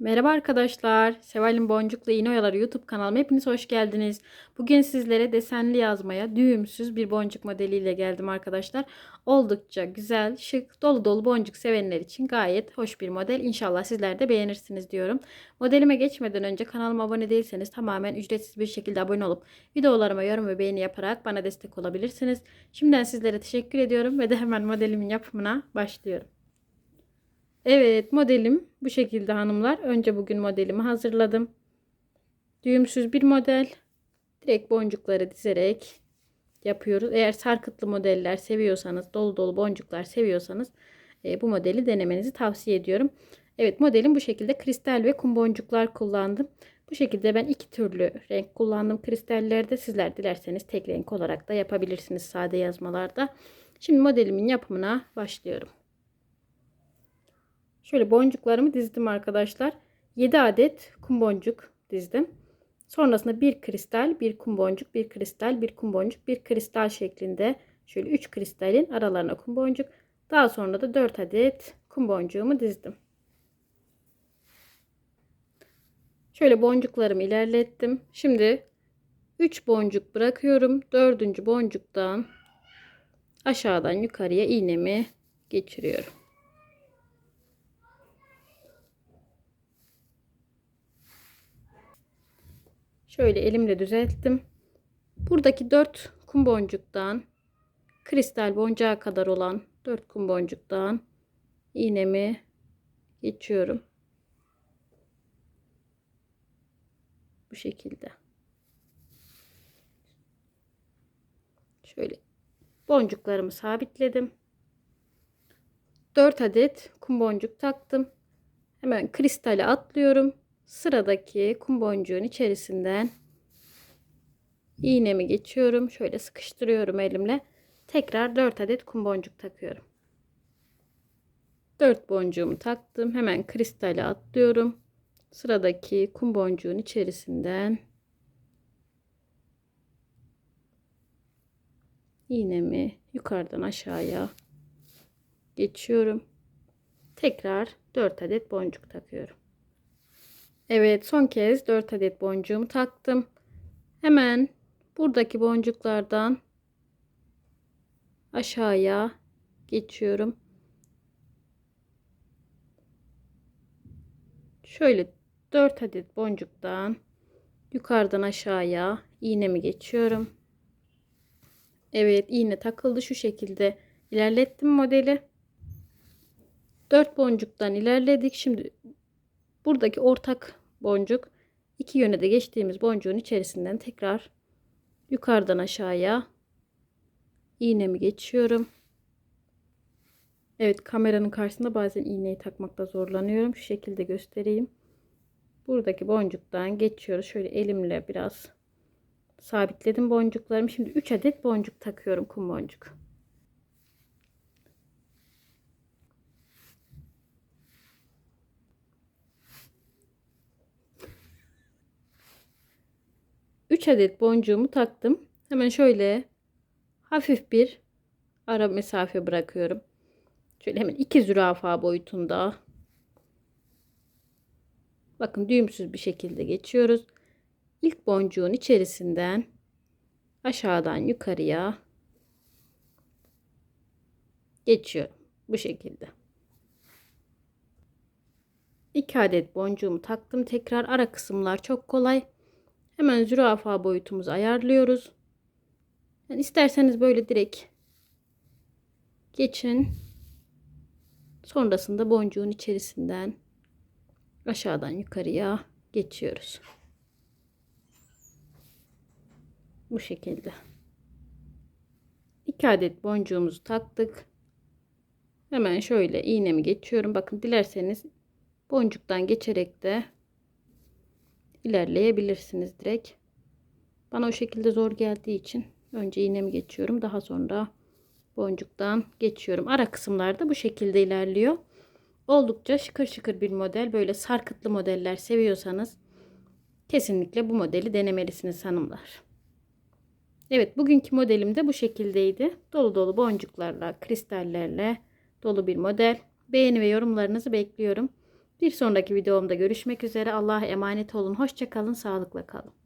Merhaba arkadaşlar. Seval'in Boncuklu İğne Oyaları YouTube kanalıma hepiniz hoş geldiniz. Bugün sizlere desenli yazmaya düğümsüz bir boncuk modeliyle geldim arkadaşlar. Oldukça güzel, şık, dolu dolu boncuk sevenler için gayet hoş bir model. İnşallah sizler de beğenirsiniz diyorum. Modelime geçmeden önce kanalıma abone değilseniz tamamen ücretsiz bir şekilde abone olup videolarıma yorum ve beğeni yaparak bana destek olabilirsiniz. Şimdiden sizlere teşekkür ediyorum ve de hemen modelimin yapımına başlıyorum. Evet modelim bu şekilde hanımlar. Önce bugün modelimi hazırladım. Düğümsüz bir model. Direkt boncukları dizerek yapıyoruz. Eğer sarkıtlı modeller seviyorsanız, dolu dolu boncuklar seviyorsanız e, bu modeli denemenizi tavsiye ediyorum. Evet modelim bu şekilde kristal ve kum boncuklar kullandım. Bu şekilde ben iki türlü renk kullandım kristallerde. Sizler dilerseniz tek renk olarak da yapabilirsiniz sade yazmalarda. Şimdi modelimin yapımına başlıyorum. Şöyle boncuklarımı dizdim arkadaşlar. 7 adet kum boncuk dizdim. Sonrasında bir kristal, bir kum boncuk, bir kristal, bir kum boncuk, bir kristal şeklinde şöyle 3 kristalin aralarına kum boncuk. Daha sonra da 4 adet kum boncuğumu dizdim. Şöyle boncuklarımı ilerlettim. Şimdi 3 boncuk bırakıyorum. 4. boncuktan aşağıdan yukarıya iğnemi geçiriyorum. Şöyle elimle düzelttim. Buradaki 4 kum boncuktan kristal boncuğa kadar olan 4 kum boncuktan iğnemi geçiyorum. Bu şekilde. Şöyle boncuklarımı sabitledim. 4 adet kum boncuk taktım. Hemen kristale atlıyorum sıradaki kum boncuğun içerisinden iğnemi geçiyorum. Şöyle sıkıştırıyorum elimle. Tekrar 4 adet kum boncuk takıyorum. 4 boncuğumu taktım. Hemen kristale atlıyorum. Sıradaki kum boncuğun içerisinden iğnemi yukarıdan aşağıya geçiyorum. Tekrar 4 adet boncuk takıyorum. Evet son kez 4 adet boncuğumu taktım. Hemen buradaki boncuklardan aşağıya geçiyorum. Şöyle 4 adet boncuktan yukarıdan aşağıya iğnemi geçiyorum. Evet iğne takıldı şu şekilde ilerlettim modeli. 4 boncuktan ilerledik. Şimdi buradaki ortak boncuk iki yöne de geçtiğimiz boncuğun içerisinden tekrar yukarıdan aşağıya iğnemi geçiyorum. Evet kameranın karşısında bazen iğneyi takmakta zorlanıyorum. Şu şekilde göstereyim. Buradaki boncuktan geçiyoruz. Şöyle elimle biraz sabitledim boncuklarımı. Şimdi 3 adet boncuk takıyorum kum boncuk. 3 adet boncuğumu taktım. Hemen şöyle hafif bir ara mesafe bırakıyorum. Şöyle hemen iki zürafa boyutunda. Bakın düğümsüz bir şekilde geçiyoruz. İlk boncuğun içerisinden aşağıdan yukarıya geçiyorum. Bu şekilde. 2 adet boncuğumu taktım. Tekrar ara kısımlar çok kolay. Hemen zürafa boyutumuzu ayarlıyoruz. Yani isterseniz böyle direkt geçin. Sonrasında boncuğun içerisinden aşağıdan yukarıya geçiyoruz. Bu şekilde. 2 adet boncuğumuzu taktık. Hemen şöyle iğnemi geçiyorum. Bakın dilerseniz boncuktan geçerek de ilerleyebilirsiniz direkt. Bana o şekilde zor geldiği için önce iğnemi geçiyorum. Daha sonra boncuktan geçiyorum. Ara kısımlarda bu şekilde ilerliyor. Oldukça şıkır şıkır bir model. Böyle sarkıtlı modeller seviyorsanız kesinlikle bu modeli denemelisiniz hanımlar. Evet bugünkü modelim de bu şekildeydi. Dolu dolu boncuklarla, kristallerle dolu bir model. Beğeni ve yorumlarınızı bekliyorum. Bir sonraki videomda görüşmek üzere. Allah'a emanet olun. Hoşça kalın. Sağlıkla kalın.